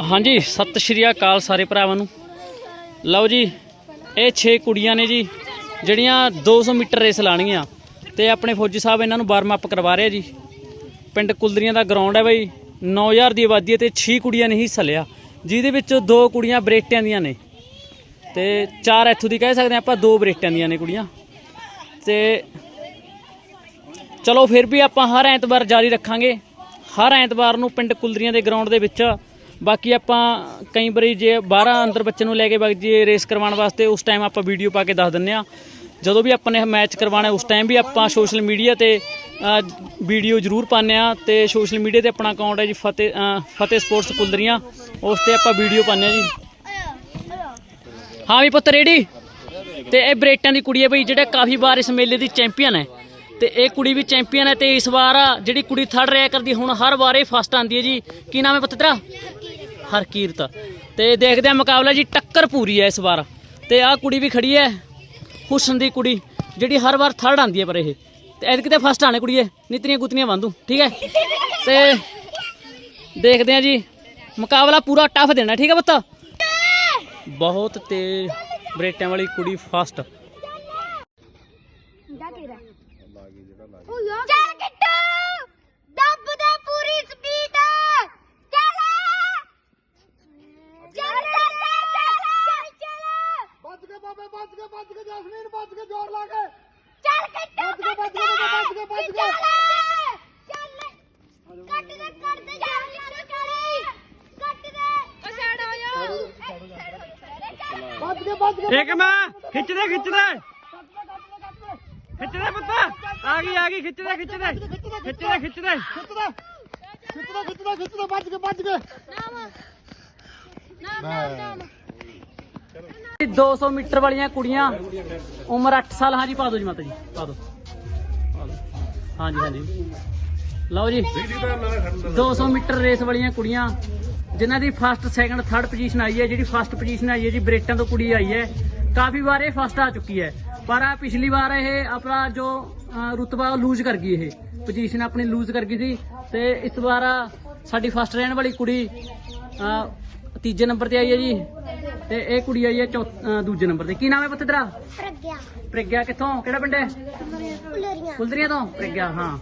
ਹਾਂਜੀ, ਸਤਿ ਸ਼੍ਰੀ ਅਕਾਲ ਸਾਰੇ ਭਰਾਵਾਂ ਨੂੰ। ਲਓ ਜੀ, ਇਹ 6 ਕੁੜੀਆਂ ਨੇ ਜੀ, ਜਿਹੜੀਆਂ 200 ਮੀਟਰ ਰੇਸ ਲਾਣਗੀਆਂ ਤੇ ਆਪਣੇ ਫੌਜੀ ਸਾਹਿਬ ਇਹਨਾਂ ਨੂੰ ਵਾਰਮ ਅਪ ਕਰਵਾ ਰਹੇ ਜੀ। ਪਿੰਡ ਕੁਲਦਰੀਆਂ ਦਾ ਗਰਾਊਂਡ ਹੈ ਬਈ 9000 ਦੀ ਆਬਾਦੀ ਹੈ ਤੇ 6 ਕੁੜੀਆਂ ਨੇ ਹਿੱਸਾ ਲਿਆ ਜਿਹਦੇ ਵਿੱਚ ਦੋ ਕੁੜੀਆਂ ਬਰੇਟਿਆਂ ਦੀਆਂ ਨੇ। ਤੇ ਚਾਰ ਇੱਥੋਂ ਦੀ ਕਹਿ ਸਕਦੇ ਹਾਂ ਆਪਾਂ, ਦੋ ਬਰੇਟਿਆਂ ਦੀਆਂ ਨੇ ਕੁੜੀਆਂ। ਤੇ ਚਲੋ ਫਿਰ ਵੀ ਆਪਾਂ ਹਰ ਐਤਵਾਰ ਜਾਰੀ ਰੱਖਾਂਗੇ। ਹਰ ਐਤਵਾਰ ਨੂੰ ਪਿੰਡ ਕੁਲਦਰੀਆਂ ਦੇ ਗਰਾਊਂਡ ਦੇ ਵਿੱਚ ਬਾਕੀ ਆਪਾਂ ਕਈ ਵਾਰੀ ਜੇ 12 ਅੰਦਰ ਬੱਚੇ ਨੂੰ ਲੈ ਕੇ ਵਗ ਜੀਏ ਰੇਸ ਕਰਵਾਉਣ ਵਾਸਤੇ ਉਸ ਟਾਈਮ ਆਪਾਂ ਵੀਡੀਓ ਪਾ ਕੇ ਦੱਸ ਦਿੰਨੇ ਆ ਜਦੋਂ ਵੀ ਆਪਾਂ ਨੇ ਮੈਚ ਕਰਵਾਉਣਾ, ਉਸ ਟਾਈਮ ਵੀ ਆਪਾਂ ਸੋਸ਼ਲ ਮੀਡੀਆ ਤੇ ਵੀਡੀਓ ਜ਼ਰੂਰ ਪਾਉਂਦੇ ਆ ਤੇ ਸੋਸ਼ਲ ਮੀਡੀਆ ਤੇ ਆਪਣਾ ਅਕਾਊਂਟ ਹੈ ਜੀ ਫਤਿਹ ਫਤਿਹ ਸਪੋਰਟਸ ਕੁਲਦਰੀਆਂ ਉਸ ਤੇ ਆਪਾਂ ਵੀਡੀਓ ਪਾਉਂਦੇ ਆ ਜੀ। ਹਾਂ ਵੀ ਪੁੱਤ ਰੈਡੀ ਤੇ ਇਹ ਬਰੇਟਾਂ ਦੀ ਕੁੜੀ ਹੈ ਬਈ, ਜਿਹੜਾ ਕਾਫੀ ਵਾਰ ਇਸ ਮੇਲੇ ਦੀ ਚੈਂਪੀਅਨ ਹੈ। ਤੇ ਇਹ ਕੁੜੀ ਵੀ ਚੈਂਪੀਅਨ ਹੈ ਤੇ ਇਸ ਵਾਰ ਜਿਹੜੀ ਕੁੜੀ ਥਰਡ ਰਿਹਾ ਕਰਦੀ, ਹੁਣ ਹਰ ਵਾਰ ਇਹ ਫਸਟ ਆਂਦੀ ਹੈ ਜੀ। ਕੀ ਨਾਮ ਹੈ ਪੁੱਤ ਤੇਰਾ? ਹਰਕੀਰਤ। ਤੇ ਦੇਖਦੇ ਆ ਮੁਕਾਬਲਾ ਜੀ, ਟੱਕਰ ਪੂਰੀ ਹੈ ਇਸ ਵਾਰ। ਤੇ ਆਹ ਕੁੜੀ ਵੀ ਖੜੀ ਹੈ, ਹੁਸਨ ਦੀ ਕੁੜੀ, ਜਿਹੜੀ ਹਰ ਵਾਰ ਥਰਡ ਆਂਦੀ ਹੈ ਪਰ ਇਹ। ਤੇ ਐਤਕੀ ਤੇ ਫਸਟ ਆਣੇ ਕੁੜੀਏ ਨਿਤਰੀਆਂ ਗੁੱਤੀਆਂ ਬੰਦੂ ਠੀਕ ਹੈ? ਤੇ ਦੇਖਦੇ ਆ ਜੀ, ਮੁਕਾਬਲਾ ਪੂਰਾ ਟਫ ਦੇਣਾ, ਠੀਕ ਹੈ ਪੁੱਤ? ਬਹੁਤ ਤੇਜ਼ ਬਰੇਟਾਂ ਵਾਲੀ ਕੁੜੀ ਫਸਟ ਚੱਲ ਕਿੱਟੂ ਦੱਬ ਦੇ ਪੂਰੀ ਸਪੀਡ ਚੱਲ ਚੱਲ ਚੱਲ ਚੱਲ ਚੱਲ ਬਚ ਕੇ ਬਾਬੇ ਬਚ ਕੇ ਬਚ ਕੇ ਜਸਮੀਨ ਬਚ ਕੇ ਜ਼ੋਰ ਲਾ ਕੇ ਚੱਲ ਕਿੱਟੂ ਬਚ ਕੇ, ਬਚ ਕੇ, ਬਚ ਕੇ, ਬਚ ਕੇ। ਚੱਲ ਕੱਟ ਦੇ ਕੱਟ ਦੇ ਚੱਲ ਕਰੀ ਕੱਟ ਦੇ ਉਹ ਸਾਈਡ ਹੋ ਜਾ ਬਚ ਕੇ ਬਚ ਕੇ ਇੱਕ ਮੈਂ ਖਿੱਚਦੇ ਖਿੱਚਦੇ ਖਿੱਚਦੇ ਪੁੱਤ ਆ ਗਈ ਆ ਗਈ ਖਿੱਚਦੇ ਖਿੱਚਦੇ ਖਿੱਚਦੇ ਖਿੱਚਦੇ ਖਿੱਚਦਾ ਖਿੱਚਦਾ ਖਿੱਚਦਾ ਖਿੱਚਦਾ ਬਚ ਕੇ ਬਚ ਕੇ ਨਾਮ ਨਾਮ 200 ਮੀਟਰ ਵਾਲੀਆਂ ਕੁੜੀਆਂ। ਉਮਰ 8 ਸਾਲ। ਹਾਂਜੀ ਪਾ ਦਿਓ ਜੀ ਮਾਤਾ ਜੀ। ਪਾ ਦਿਓ। ਪਾ ਦਿਓ। ਹਾਂਜੀ ਹਾਂਜੀ। ਲਓ ਜੀ। 200 ਮੀਟਰ ਰੇਸ ਵਾਲੀਆਂ ਕੁੜੀਆਂ ਜਿਨ੍ਹਾਂ ਦੀ ਫਸਟ ਸੈਕੰਡ ਥਰਡ ਪੋਜੀਸ਼ਨ ਆਈ ਹੈ। ਜਿਹੜੀ ਫਸਟ ਪੋਜੀਸ਼ਨ ਆਈ ਹੈ ਜੀ ਬਰੇਟਾਂ ਤੋਂ ਕੁੜੀ ਆਈ ਹੈ। ਕਾਫੀ ਵਾਰ ਇਹ ਫਸਟ ਆ ਚੁੱਕੀ ਹੈ। ਪਰ ਆ ਪਿਛਲੀ ਵਾਰ ਇਹ ਆਪਣਾ ਜੋ ਅ, ਰੁਤਬਾ ਲੂਜ਼ ਕਰ ਗਈ ਇਹ। ਪੋਜੀਸ਼ਨ ਆਪਣੀ ਲੂਜ਼ ਕਰ ਗਈ ਸੀ। ਤੇ ਇਸ ਵਾਰ ਸਾਡੀ ਫਸਟ ਰਹਿਣ ਵਾਲੀ ਕੁੜੀ ਅ, ਤੀਜੇ ਨੰਬਰ ਤੇ ਆਈ ਹੈ ਜੀ। ਤੇ ਇਹ ਕੁੜੀ ਆਈ ਹੈ ਦੂਜੇ ਨੰਬਰ ਤੇ। ਕੀ ਨਾਮ ਹੈ ਪੁੱਤ ਤੇਰਾ? ਪ੍ਰਗਿਆ। ਪ੍ਰਗਿਆ ਕਿੱਥੋਂ? ਕਿਹੜਾ ਪਿੰਡ ਹੈ? ਫੁਲਰੀਆਂ। ਕੁਲਦਰੀਆਂ ਤੋਂ? ਪ੍ਰਗਿਆ ਹਾਂ।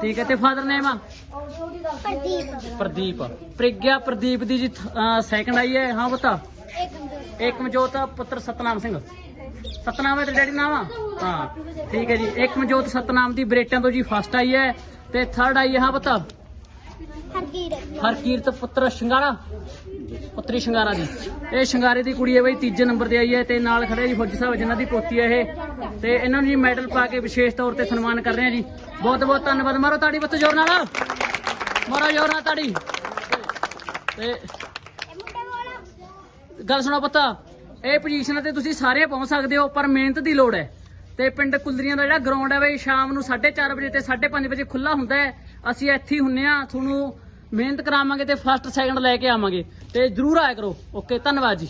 ਠੀਕ ਹੈ ਤੇ ਫਾਦਰ ਨੇਮ ਆ? ਪ੍ਰਦੀਪ। ਪ੍ਰਦੀਪ। ਪ੍ਰਗਿਆ ਪ੍ਰਦੀਪ ਦੀ ਜੀ ਸੈਕੰਡ ਆਈ ਹੈ ਹਾਂ ਬਤਾ ਇੱਕ ਏਕਮਜੋਤ ਪੁੱਤਰ ਸਤਨਾਮ ਸਿੰਘ। ਸਤਨਾਮ ਹੈ ਤੇ ਡੈਡੀ ਨਾਮ? ਆ ਹਾਂ। ਠੀਕ ਹੈ ਜੀ ਏਕਮਜੋਤ ਸਤਨਾਮ ਦੀ ਬਰੇਟਾਂ ਤੋਂ ਜੀ ਫਸਟ ਆਈ ਹੈ ਤੇ ਥਰਡ ਆਈ ਹੈ ਹਾਂ ਬਤਾ ਹਰਗੀਰ ਹਰਕੀਰਤ ਪੁੱਤਰ ਸ਼ਿੰਗਾਰਾ, ਪੁੱਤਰੀ ਸ਼ਿੰਗਾਰਾ ਦੀ। ਇਹ ਸ਼ਿੰਗਾਰੇ ਦੀ ਕੁੜੀ ਹੈ ਬਈ, ਤੀਜੇ ਨੰਬਰ ਤੇ ਆਈ ਹੈ ਤੇ ਨਾਲ ਖੜੇ ਜੀ ਫੌਜੀ ਸਾਹਿਬ, ਜਿਨ੍ਹਾਂ ਦੀ ਪੋਤੀ ਹੈ ਇਹ। ਤੇ ਇਹਨਾਂ ਨੂੰ ਜੀ ਮੈਡਲ ਪਾ ਕੇ ਵਿਸ਼ੇਸ਼ ਤੌਰ ਤੇ ਸਨਮਾਨ ਕਰ ਰਹੇ ਹਾਂ ਜੀ। ਬਹੁਤ ਬਹੁਤ ਧੰਨਵਾਦ। ਮਾਰੋ ਤਾੜੀ ਬੱਤ ਜ਼ੋਰ ਨਾਲ। ਮਾਰੋ ਜ਼ੋਰ ਨਾਲ ਤਾੜੀ। ਤੇ ਗੱਲ ਸੁਣੋ ਪੁੱਤ, ਇਹ ਪੋਜੀਸ਼ਨਾਂ ਤੇ ਤੁਸੀਂ ਸਾਰੇ ਪਹੁੰਚ ਸਕਦੇ ਹੋ, ਪਰ ਮਿਹਨਤ ਦੀ ਲੋੜ ਹੈ। ਤੇ ਪਿੰਡ ਕੁਲਦਰੀਆਂ ਦਾ ਜਿਹੜਾ ਗਰਾਊਂਡ ਹੈ ਬਈ, ਸ਼ਾਮ ਨੂੰ 4:30 ਵਜੇ ਤੇ 5:30 ਵਜੇ ਖੁੱਲਾ ਹੁੰਦਾ ਹੈ। ਅਸੀਂ ਇੱਥੇ ਹੀ ਹੁੰਨੇ ਆ, ਤੁਹਾਨੂੰ ਮਿਹਨਤ ਕਰਾਵਾਂਗੇ ਤੇ ਫਸਟ ਸੈਕੰਡ ਲੈ ਕੇ ਆਵਾਂਗੇ। ਤੇ ਜਰੂਰ ਆਇਆ ਕਰੋ। ਓਕੇ ਧੰਨਵਾਦ ਜੀ।